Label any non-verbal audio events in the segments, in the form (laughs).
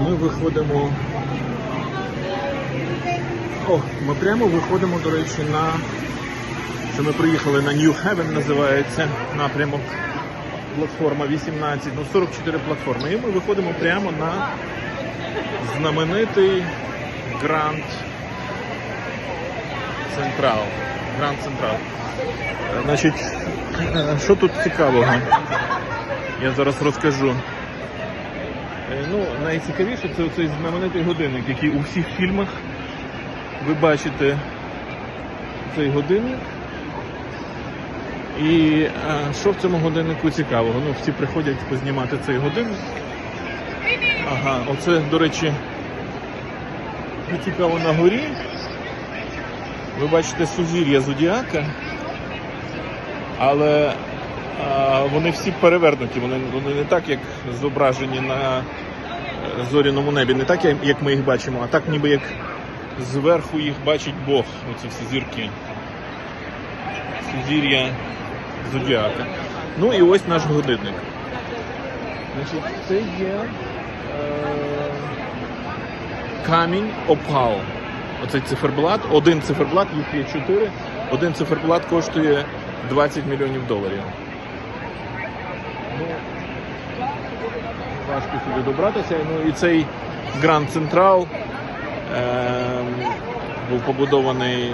Ми виходимо. О, ми прямо виходимо, до речі, на. Що ми приїхали на New Haven, називається напрямок. Платформа 18, ну 44 платформи. І ми виходимо прямо на знаменитий Гранд Централ. Гранд Централ. Значить, е, що тут цікавого? Я зараз розкажу. Е, Ну, найцікавіше це цей знаменитий годинник, який у всіх фільмах ви бачите цей годинник. І а, що в цьому годиннику цікавого? Ну, всі приходять познімати цей годинник. Ага, оце, до речі, цікаво на горі. Ви бачите сузір'я Зодіака, але а, вони всі перевернуті, вони, вони не так, як зображені на е, зоряному небі, не так, як- ми їх бачимо, а так ніби як зверху їх бачить Бог, оці всі зірки. Сузір'я Зодіака. Ну і ось наш годинник. Значить, це є е, камінь опал. Оцей циферблат, один циферблат, їх є чотири. Один циферблат коштує 20 мільйонів доларів. Важко сюди добратися. Ну і цей Гранд Централ е, був побудований.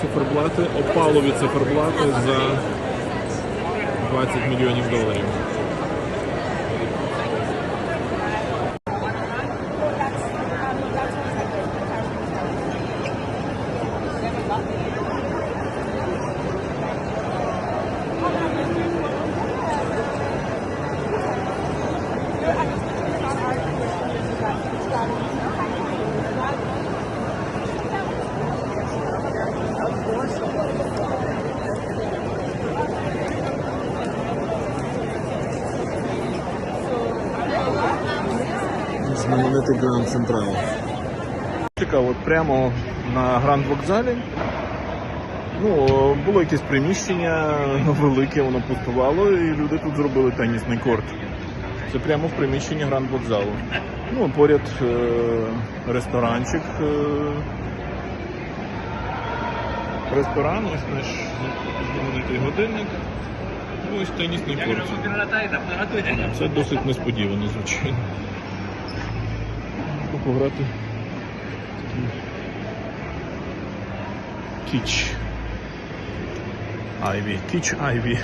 Циферблати, опалові циферблати за 20 мільйонів доларів. Знаменитий Гранд Централ. Цікаво, прямо на Гранд вокзалі. Ну, було якесь приміщення (laughs) велике, воно пустувало, і люди тут зробили тенісний корт. Це прямо в приміщенні Гранд вокзалу. Ну, поряд е- ресторанчик. Е- ресторан, ось наш знаменитий годинник. Ну, ось тенісний корт. Це досить несподівано, звичайно. Ну, Пограти. Кіч. Айві. Кіч Айві.